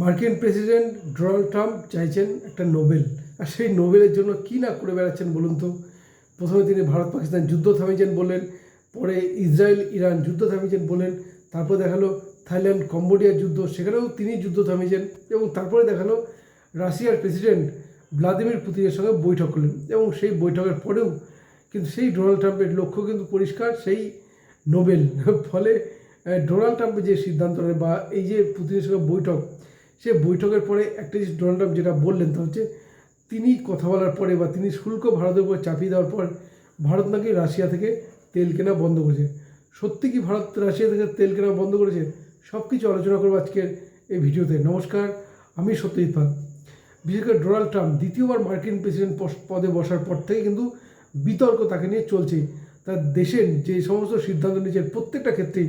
মার্কিন president Donald Trump চাইছেন একটা নোবেল। আর সেই নোবেলের জন্য কী না করে বেড়াচ্ছেন বলুন তো? প্রথমে তিনি ভারত পাকিস্তান যুদ্ধ থামিয়েছেন বললেন, পরে ইসরায়েল ইরান যুদ্ধ থামিয়েছেন বললেন, তারপর দেখাল থাইল্যান্ড কম্বোডিয়ার যুদ্ধ, সেখানেও তিনি যুদ্ধ থামিয়েছেন এবং তারপরে দেখাল রাশিয়ার প্রেসিডেন্ট ভ্লাদিমির পুতিনের সঙ্গে বৈঠক করলেন এবং সেই বৈঠকের পরেও কিন্তু সেই ডোনাল্ড ট্রাম্পের লক্ষ্য কিন্তু পরিষ্কার, সেই নোবেল। ফলে ডোনাল্ড ট্রাম্পের যে সিদ্ধান্ত বা এই যে পুতিনের সঙ্গে বৈঠক সে বৈঠকের পরে একটা জিনিস ডোনাল্ড ট্রাম্প যেটা বললেন, তা হচ্ছে তিনি কথা বলার পরে বা তিনি শুল্ক ভারতের উপর চাপিয়ে দেওয়ার পর ভারত নাকি রাশিয়া থেকে তেল কেনা বন্ধ করেছে। সত্যি কি ভারত রাশিয়া থেকে তেল কেনা বন্ধ করেছে? সব কিছু আলোচনা করব আজকের এই ভিডিওতে। নমস্কার, আমি সত্যজিৎ পাল। বিশেষ করে ডোনাল্ড ট্রাম্প দ্বিতীয়বার মার্কিন প্রেসিডেন্ট পদে বসার পর থেকে কিন্তু বিতর্ক তাকে নিয়ে চলছে। তার দেশের যে সমস্ত সিদ্ধান্ত নিয়েছেন প্রত্যেকটা ক্ষেত্রেই,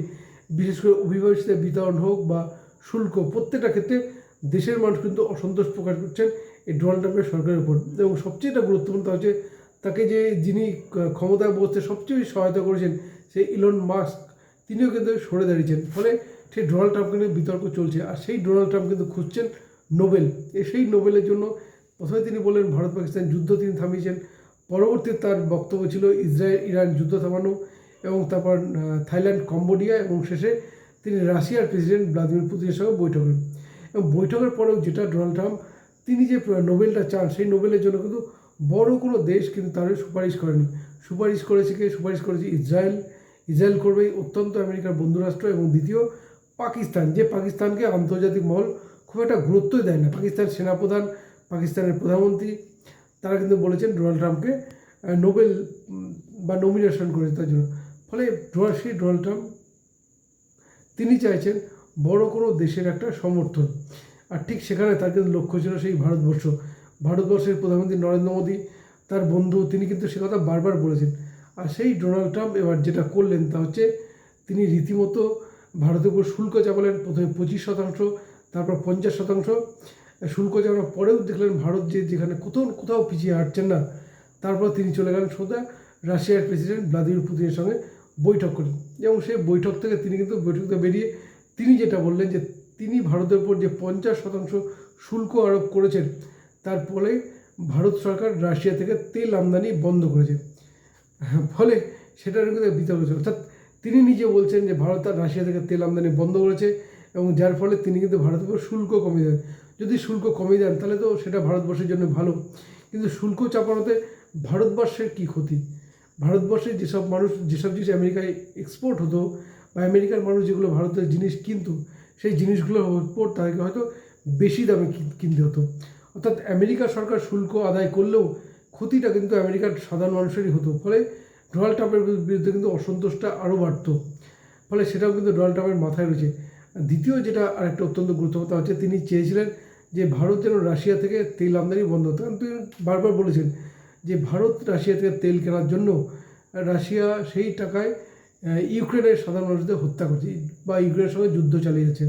বিশেষ করে অভিবাসীদের বিতরণ হোক বা শুল্ক, প্রত্যেকটা ক্ষেত্রে দেশের মানুষ কিন্তু অসন্তোষ প্রকাশ করছেন এই ডোনাল্ড ট্রাম্পের সরকারের উপর। এবং সবচেয়ে এটা গুরুত্বপূর্ণ হচ্ছে তাকে যে যিনি ক্ষমতায় বসতে সবচেয়ে বেশি সহায়তা করেছেন সেই ইলন মাস্ক, তিনিও কিন্তু সরে দাঁড়িয়েছেন। ফলে সেই ডোনাল্ড ট্রাম্পকে নিয়ে বিতর্ক চলছে। আর সেই ডোনাল্ড ট্রাম্প কিন্তু খুঁজছেন নোবেল। সেই নোবেলের জন্য প্রথমে তিনি বললেন, ভারত পাকিস্তান যুদ্ধ তিনি থামিয়েছেন। পরবর্তী তার বক্তব্য ছিল ইসরায়েল, ইরান যুদ্ধ থামানো এবং তারপর থাইল্যান্ড, কম্বোডিয়া এবং শেষে তিনি রাশিয়ার প্রেসিডেন্ট ভ্লাদিমির পুতিনের সঙ্গে বৈঠক এবং বৈঠকের পরেও যেটা ডোনাল্ড ট্রাম্প, তিনি যে নোবেলটা চান, সেই নোবেলের জন্য কিন্তু বড় কোনো দেশ কিন্তু তার সুপারিশ করেনি। সুপারিশ করেছে কে? সুপারিশ করেছে ইসরায়েল। ইসরায়েল করবে অত্যন্ত আমেরিকার বন্ধুরাষ্ট্র এবং দ্বিতীয় পাকিস্তান। যে পাকিস্তানকে আন্তর্জাতিক মহল খুব একটা গুরুত্বই দেয় না। পাকিস্তান সেনাপ্রধান, পাকিস্তানের প্রধানমন্ত্রী, তারা কিন্তু বলেছেন ডোনাল্ড ট্রাম্পকে নোবেল বা নমিনেশন করেছে তার জন্য। ফলে সেই ডোনাল্ড ট্রাম্প, তিনি চাইছেন বড় কোনো দেশের একটা সমর্থন। আর ঠিক সেখানে তার কিন্তু লক্ষ্য ছিল সেই ভারতবর্ষ। ভারতবর্ষের প্রধানমন্ত্রী নরেন্দ্র মোদী, তার বন্ধু, তিনি কিন্তু সে কথা বারবার বলেছেন। আর সেই ডোনাল্ড ট্রাম্প এবার যেটা করলেন তা হচ্ছে, তিনি রীতিমতো ভারতের উপর শুল্ক চাপালেন, প্রথমে পঁচিশ শতাংশ, তারপর পঞ্চাশ শতাংশ। শুল্ক চাপানোর পরেও দেখলেন ভারত যে যেখানে কোথাও কোথাও পিছিয়ে হাঁটছেন না, তারপর তিনি চলে গেলেন সোজা রাশিয়ার প্রেসিডেন্ট ভ্লাদিমির পুতিনের সঙ্গে বৈঠক করেন এবং সেই বৈঠক থেকে তিনি কিন্তু বৈঠক থেকে বেরিয়ে তিনি যেটা বললেন যে তিনি ভারতের উপর যে পঞ্চাশ শতাংশ শুল্ক আরোপ করেছেন, তার ফলে ভারত সরকার রাশিয়া থেকে তেল আমদানি বন্ধ করেছে। ফলে সেটার কিন্তু বিতর্ক হচ্ছে অর্থাৎ তিনি নিজে বলছেন যে ভারত আর রাশিয়া থেকে তেল আমদানি বন্ধ করেছে এবং যার ফলে তিনি কিন্তু ভারতের উপর শুল্ক কমিয়ে দেন। যদি শুল্ক কমিয়ে দেন, তাহলে তো সেটা ভারতবর্ষের জন্য ভালো। কিন্তু শুল্ক চাপানোতে ভারতবর্ষের কী ক্ষতি? ভারতবর্ষের যেসব মানুষ, যেসব জিনিস আমেরিকায় এক্সপোর্ট হতো বা আমেরিকার মানুষ যেগুলো ভারতের জিনিস কিনতো, সেই জিনিসগুলোর উপর তাদেরকে হয়তো বেশি দামে কিনতে হতো। অর্থাৎ আমেরিকা সরকার শুল্ক আদায় করলেও ক্ষতিটা কিন্তু আমেরিকার সাধারণ মানুষেরই হতো। ফলে ডোনাল্ড ট্রাম্পের বিরুদ্ধে কিন্তু অসন্তোষটা আরও বাড়তো। ফলে সেটাও কিন্তু ডোনাল্ড ট্রাম্পের মাথায় রয়েছে। দ্বিতীয় যেটা আরেকটা অত্যন্ত গুরুত্বপূর্ণ হচ্ছে তিনি চেয়েছিলেন যে ভারত যেন রাশিয়া থেকে তেল আমদানি বন্ধ হতো কারণ তিনি বারবার বলেছেন যে ভারত রাশিয়া থেকে তেল কেনার জন্য রাশিয়া সেই টাকায় ইউক্রেনের সাধারণ মানুষদের হত্যা করছে বা ইউক্রেনের সঙ্গে যুদ্ধ চালিয়ে যাচ্ছে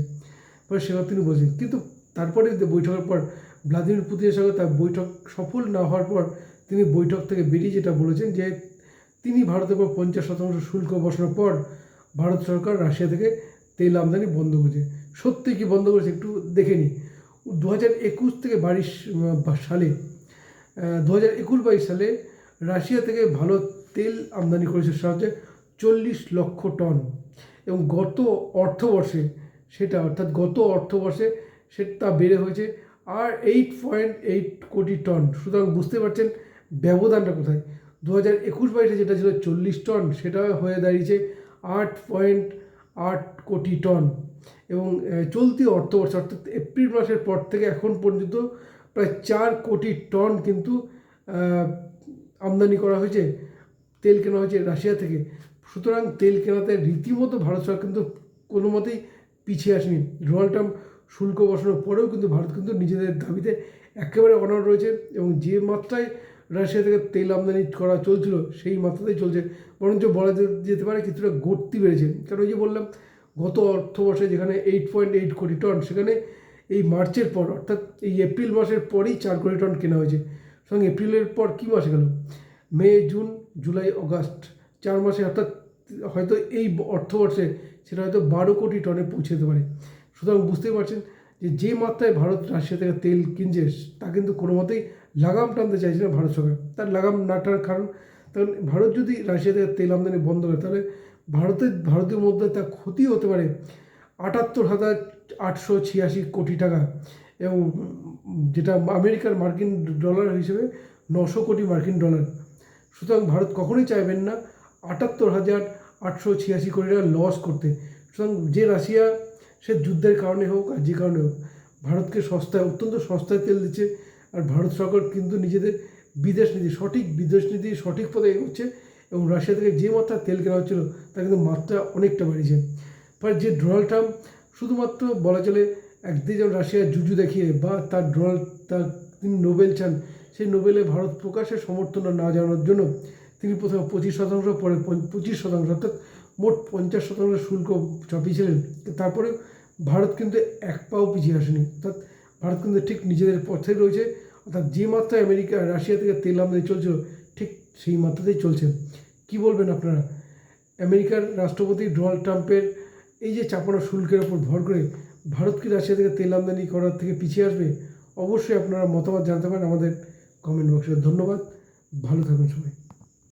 ফলে সেটা তিনি বলছেন। কিন্তু তারপরে বৈঠকের পর ভ্লাদিমির পুতিনের সঙ্গে তার বৈঠক সফল না হওয়ার পর তিনি বৈঠক থেকে বেরিয়ে যেটা বলেছেন যে তিনি ভারতের উপর পঞ্চাশ শতাংশ শুল্ক বসানোর পর ভারত সরকার রাশিয়া থেকে তেল আমদানি বন্ধ করেছে। সত্যি কি বন্ধ করেছে একটু দেখে নিই। দু হাজার একুশ থেকে বাইশ সালে দু হাজার একুশ বাইশ সালে রাশিয়া থেকে ভালো তেল আমদানি করেছে। সাহায্যে চল্লিশ লক্ষ টন। এবং গত অর্থবর্ষে সেটা, অর্থাৎ গত অর্থবর্ষে সেটা বেড়ে হয়েছে আর eight point eight crore tonne. সুতরাং বুঝতে পারছেন ব্যবধানটা কোথায়? দু হাজার একুশ বাইশে যেটা ছিল চল্লিশ টন সেটা হয়ে দাঁড়িয়েছে আট পয়েন্ট আট কোটি টন। এবং চলতি অর্থবর্ষ, অর্থাৎ এপ্রিল মাসের পর থেকে এখন পর্যন্ত প্রায় চার কোটি টন কিন্তু আমদানি করা হয়েছে, তেল কেনা হয়েছে রাশিয়া থেকে। সুতরাং তেল কেনাতে রীতিমতো ভারত সরকার কিন্তু কোনো মতেই পিছিয়ে আসেনি। ডোনাল্ড ট্রাম্প শুল্ক বসানোর পরেও কিন্তু ভারত কিন্তু নিজেদের দাবিতে একেবারে অনড় রয়েছে এবং যে মাত্রায় রাশিয়া থেকে তেল আমদানি করা চলছিল, সেই মাত্রাতেই চলছে। বরঞ্চ বলা যেতে পারে কিছুটা গড়তি বেড়েছে। কারণ ওই যে বললাম, গত অর্থবর্ষে যেখানে eight point eight crore tonne সেখানে এই মার্চের পর, অর্থাৎ এই এপ্রিল মাসের পরেই চার কোটি টন কেনা হয়েছে। সঙ্গে এপ্রিলের পর কী মাসে গেল? মে, জুন, জুলাই, অগাস্ট, চার মাসে, অর্থাৎ হয়তো এই অর্থবর্ষে সেটা হয়তো বারো কোটি টনে পৌঁছে যেতে পারে। সুতরাং বুঝতেই পারছেন যে যে মাত্রায় ভারত রাশিয়া থেকে তেল কিনছে, তা কিন্তু কোনো মতেই লাগাম টানতে চাইছে না ভারত সরকার। তার লাগাম না টানার কারণ কারণ ভারত যদি রাশিয়া থেকে তেল আমদানি বন্ধ করে, তাহলে ভারতের ভারতের মধ্যে তার ক্ষতি হতে পারে আটাত্তর হাজার আটশো ছিয়াশি কোটি টাকা এবং যেটা আমেরিকার মার্কিন ডলার হিসেবে নশো কোটি মার্কিন ডলার। সুতরাং ভারত কখনোই চাইবেন না আটাত্তর হাজার আটশো ছিয়াশি কোটি টাকা লস করতে। সুতরাং যে রাশিয়া, সে যুদ্ধের কারণে হোক আর যে কারণে হোক, ভারতকে সস্তায়, অত্যন্ত সস্তায় তেল দিচ্ছে আর ভারত সরকার কিন্তু নিজেদের বিদেশ নীতি, সঠিক বিদেশ নীতি, সঠিক পথে এগোচ্ছে এবং রাশিয়া থেকে যে মাত্রা তেল কেনা হচ্ছিল তা কিন্তু মাত্রা অনেকটা বাড়িয়েছে। ফলে যে ডোনাল্ড ট্রাম্প শুধুমাত্র বলা চলে একদিকে যেমন রাশিয়ার জুজু দেখিয়ে বা তার ডোনাল্ড, তার তিনি নোবেল চান, সেই নোবেলে ভারত প্রকাশের সমর্থন না জানানোর জন্য তিনি প্রথমে পঁচিশ শতাংশ, পরে পঁচিশ শতাংশ, অর্থাৎ মোট পঞ্চাশ শতাংশ শুল্ক চাপিয়েছিলেন তারপরে ভারত কিন্তু এক পাও পিছিয়ে আসেনি। অর্থাৎ ভারত কিন্তু ঠিক নিজেদের পথে রয়েছে। অর্থাৎ যে মাত্রায় আমেরিকা রাশিয়া থেকে তেল আমদানি চলছিল, ঠিক সেই মাত্রাতেই চলছে। কি বলবেন আপনারা? আমেরিকার রাষ্ট্রপতি ডোনাল্ড ট্রাম্পের এই যে চাপানো শুল্কের ওপর ভর করে ভারত কি রাশিয়া থেকে তেল আমদানি করার থেকে পিছিয়ে আসবে? অবশ্যই আপনারা মতামত জানাতে পারেন আমাদের কমেন্ট বক্সে ধন্যবাদ। ভালো থাকুন সবাই।